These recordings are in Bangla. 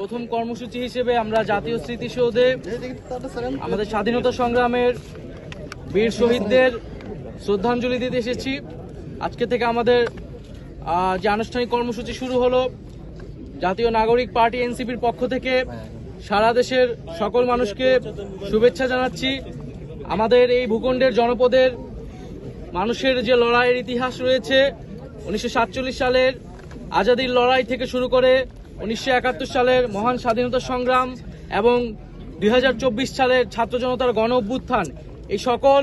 প্রথম কর্মসূচি হিসেবে আমরা জাতীয় স্মৃতিসৌধে আমাদের স্বাধীনতা সংগ্রামের বীর শহীদদের শ্রদ্ধাঞ্জলি দিতে এসেছি। আজকে থেকে আমাদের যে আনুষ্ঠানিক কর্মসূচি শুরু হলো, জাতীয় নাগরিক পার্টি এনসিপির পক্ষ থেকে সারা দেশের সকল মানুষকে শুভেচ্ছা জানাচ্ছি। আমাদের এই ভূখণ্ডের জনপদের মানুষের যে লড়াইয়ের ইতিহাস রয়েছে, উনিশশো সাতচল্লিশ সালের আজাদির লড়াই থেকে শুরু করে উনিশশো একাত্তর সালের মহান স্বাধীনতা সংগ্রাম এবং দুই হাজার চব্বিশ সালের ছাত্র জনতার গণ অভ্যুত্থান, এই সকল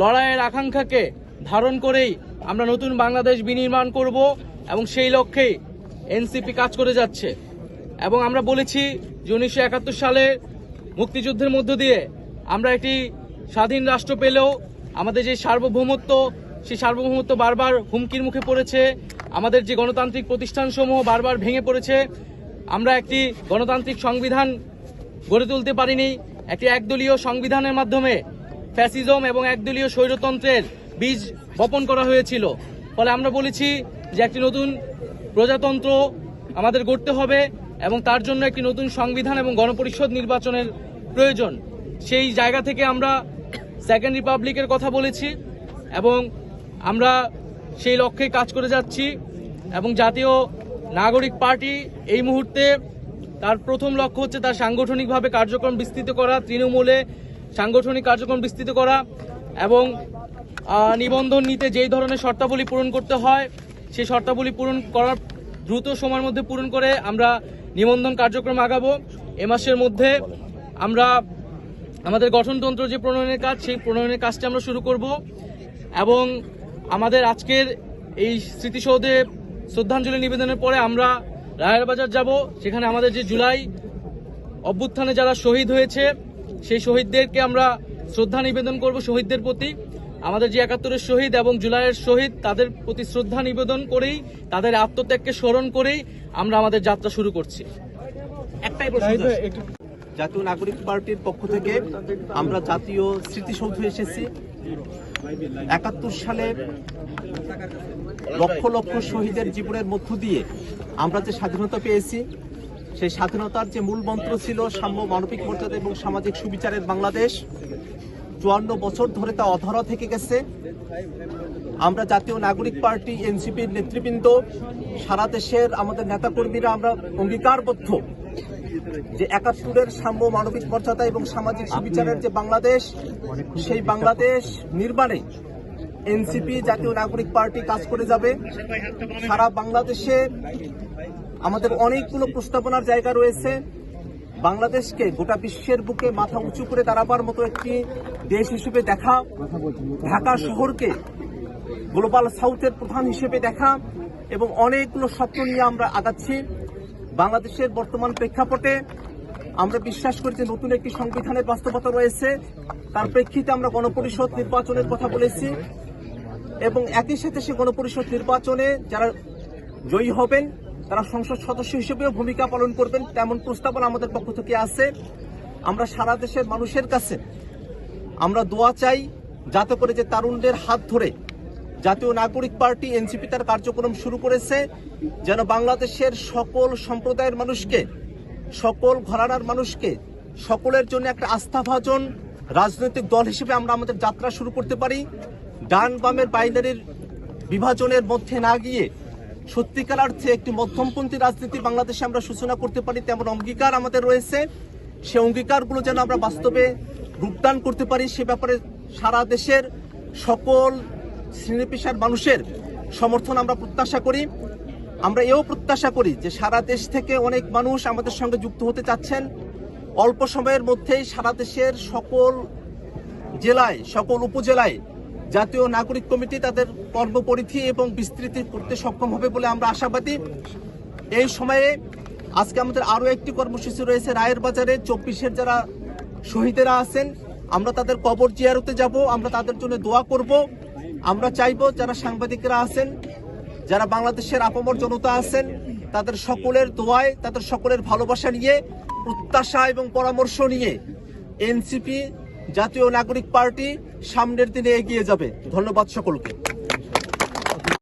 লড়াইয়ের আকাঙ্ক্ষাকে ধারণ করেই আমরা নতুন বাংলাদেশ বিনির্মাণ করব এবং সেই লক্ষ্যেই এনসিপি কাজ করে যাচ্ছে। এবং আমরা বলেছি যে উনিশশো সালে মুক্তিযুদ্ধের মধ্য দিয়ে আমরা একটি স্বাধীন রাষ্ট্র পেলেও আমাদের যে সার্বভৌমত্ব সেই সার্বভৌমত্ব বারবার হুমকির মুখে পড়েছে। আমাদের যে গণতান্ত্রিক প্রতিষ্ঠানসমূহ বারবার ভেঙে পড়েছে। আমরা একটি গণতান্ত্রিক সংবিধান গড়ে তুলতে পারিনি। একটি একদলীয় সংবিধানের মাধ্যমে ফ্যাসিজম এবং একদলীয় স্বৈরতন্ত্রের বীজ বপন করা হয়েছিল। ফলে আমরা বলেছি যে একটি নতুন প্রজাতন্ত্র আমাদের গড়তে হবে এবং তার জন্য একটি নতুন সংবিধান এবং গণপরিষদ নির্বাচনের প্রয়োজন। সেই জায়গা থেকে আমরা সেকেন্ড রিপাবলিকের কথা বলেছি এবং আমরা সেই লক্ষ্যে কাজ করে যাচ্ছি এবং জাতীয় নাগরিক পার্টি এই মুহূর্তে তার প্রথম লক্ষ্য হচ্ছে তার সাংগঠনিকভাবে কার্যক্রম বিস্তৃত করা, তৃণমূলে সাংগঠনিক কার্যক্রম বিস্তৃত করা এবং নিবন্ধন নিতে যেই ধরনের শর্তাবলী পূরণ করতে হয়, সেই শর্তাবলী পূরণ করার দ্রুত সময়ের মধ্যে পূরণ করে আমরা নিবন্ধন কার্যক্রম আগাবো। এ মাসের মধ্যে আমরা আমাদের গঠনতন্ত্র যে প্রণয়নের কাজ, সেই প্রণয়নের কাজটা আমরা শুরু করব এবং আমাদের আজকের এই স্মৃতিসৌধে শ্রদ্ধাঞ্জলি নিবেদনের পরে আমরা রায়ের বাজার যাব। সেখানে আমাদের যে জুলাই অভ্যুত্থানে যারা শহীদ হয়েছে সেই শহীদদেরকে আমরা শ্রদ্ধা নিবেদন করব শহীদদের প্রতি। আমাদের যে একাত্তরের শহীদ এবং জুলাইয়ের শহীদ তাদের প্রতি শ্রদ্ধা নিবেদন করেই তাদের আত্মত্যাগকে স্মরণ করেই আমরা আমাদের যাত্রা শুরু করছি। একটাই প্রশ্ন জাতীয় নাগরিক পার্টির পক্ষ থেকে আমরা জাতীয় স্মৃতিসৌধ এসেছি। একাত্তর সালে লক্ষ লক্ষ শহীদের জীবনের মধ্য দিয়ে আমরা যে স্বাধীনতা পেয়েছি, সেই স্বাধীনতার যে মূল মন্ত্র ছিল সাম্য মানবিক মর্যাদা এবং সামাজিক সুবিচারের বাংলাদেশ, চুয়ান্ন বছর ধরে তা অধরা থেকে গেছে। আমরা জাতীয় নাগরিক পার্টি, এনসিপির নেতৃবৃন্দ, সারা দেশের আমাদের নেতাকর্মীরা আমরা অঙ্গীকারবদ্ধ। যে একাত্তরের সাম্য মানবিক মর্যাদা এবং সামাজিক সুবিচারের যে বাংলাদেশ, সেই বাংলাদেশ নির্মাণে এনসিপি, জাতীয় নাগরিক পার্টি কাজ করে যাবে। সারা বাংলাদেশে আমাদের অনেকগুলো প্রস্তাবনার জায়গা রয়েছে। বাংলাদেশকে গোটা বিশ্বের বুকে মাথা উঁচু করে দাঁড়াবার মতো একটি দেশ হিসেবে দেখা, ঢাকা শহরকে গ্লোবাল সাউথের প্রধান হিসেবে দেখা এবং অনেকগুলো স্বপ্ন নিয়ে আমরা আগাচ্ছি। বাংলাদেশের বর্তমান প্রেক্ষাপটে আমরা বিশ্বাস করি যে নতুন একটি সংবিধানের বাস্তবতা রয়েছে। তার প্রেক্ষিতে আমরা গণপরিষদ নির্বাচনের কথা বলেছি এবং একই সাথে সে গণপরিষদ নির্বাচনে যারা জয়ী হবেন, তারা সংসদ সদস্য হিসেবেও ভূমিকা পালন করবেন তেমন প্রস্তাবনা আমাদের পক্ষ থেকে আছে। আমরা সারা দেশের মানুষের কাছে আমরা দোয়া চাই যাতে করে যে তারুণদের হাত ধরে জাতীয় নাগরিক পার্টি, এনসিপি তার কার্যক্রম শুরু করেছে। যেন বাংলাদেশের সকল সম্প্রদায়ের মানুষকে, সকল ঘরানার মানুষকে, সকলের জন্য একটা আস্থাভাজন রাজনৈতিক দল হিসেবে আমরা আমাদের যাত্রা শুরু করতে পারি। ডান বামের বাইনারির বিভাজনের মধ্যে না গিয়ে সত্যিকার অর্থে একটি মধ্যমপন্থী রাজনীতি বাংলাদেশে আমরা সূচনা করতে পারি, তেমন অঙ্গীকার আমাদের রয়েছে। সে অঙ্গীকারগুলো যেন আমরা বাস্তবে রূপদান করতে পারি, সে ব্যাপারে সারা দেশের সকল শ্রেণি পেশার মানুষের সমর্থন আমরা প্রত্যাশা করি। আমরা এও প্রত্যাশা করি যে সারা দেশ থেকে অনেক মানুষ আমাদের সঙ্গে যুক্ত হতে চাচ্ছেন। অল্প সময়ের মধ্যেই সারা দেশের সকল জেলায়, সকল উপজেলায় জাতীয় নাগরিক কমিটি তাদের কর্মপরিধি এবং বিস্তৃতি করতে সক্ষম হবে বলে আমরা আশাবাদী। এই সময়ে আজকে আমাদের আরও একটি কর্মসূচি রয়েছে রায়ের বাজারে। চব্বিশের যারা শহীদেরা আছেন, আমরা তাদের কবর জিয়ারতে যাব। আমরা তাদের জন্য দোয়া করব। আমরা চাইব যারা সাংবাদিকরা আছেন, যারা বাংলাদেশের আপমর জনতা আছেন, তাদের সকলের দোয়ায়, তাদের সকলের ভালোবাসা নিয়ে, প্রত্যাশা এবং পরামর্শ নিয়ে এনসিপি জাতীয় নাগরিক পার্টি সামনের দিনে এগিয়ে যাবে। ধন্যবাদ সকলকে।